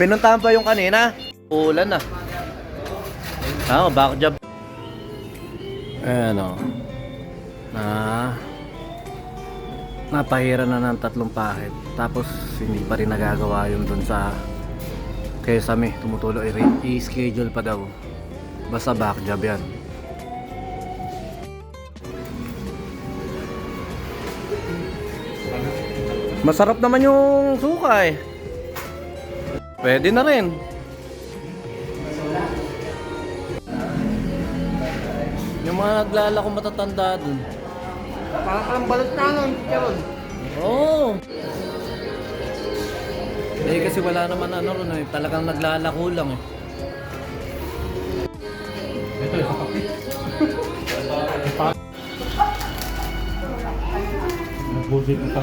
Pinuntahan pa yung kanina. Ulan na. Ah, back job. Ayan o. Na napahira na ng tatlong pahit. Tapos hindi pa rin nagagawa yun dun sa Kesame. Tumutuloy i- i-schedule pa daw. Basta back job yan. Masarap naman yung suka eh. Pwede na rin. Yung mga naglalako matatanda dun. Parang kalang balot na ano, Charon. Oo. Oh. Eh kasi wala naman ano ron eh. Talagang naglalako lang eh. Nag-budget na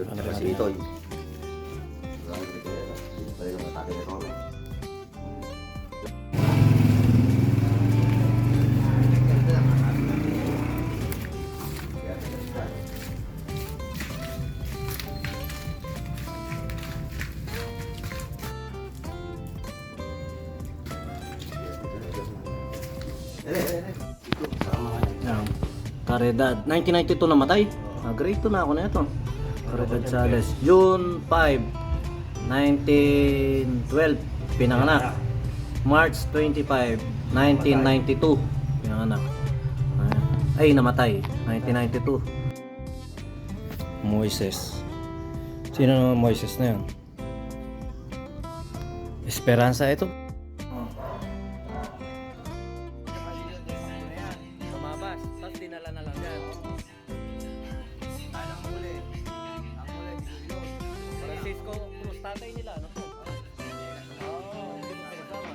Mo, ano rin Si natin? Itoy. Pwede naman tatay na. Yan. Caridad. 1992 namatay. Ah, grade 2 na ako na ito. Caridad Sales. June 5, 1912. Pinanganak. March 25, 1992. Pinanganak. Ay, namatay. 1992. Moises. Sino naman Moises na yan? Esperanza ito. Tatay nila, ano po? Oo, hindi mo pinasama.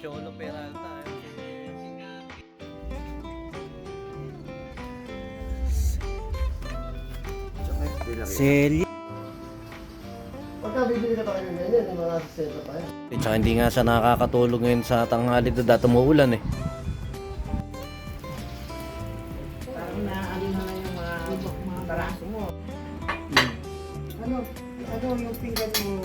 Cholo Peralta. eh. Celia. Pagka bibili ka pa kayo ng ganyan, yung mga seta pa yan. Eh, tsaka hindi nga siya nakakatulog ngayon sa tanghali na dati umuulan eh. Parang naaalin na lang yung mga, mga baraso mo. Ano, ano yung pinggan mo?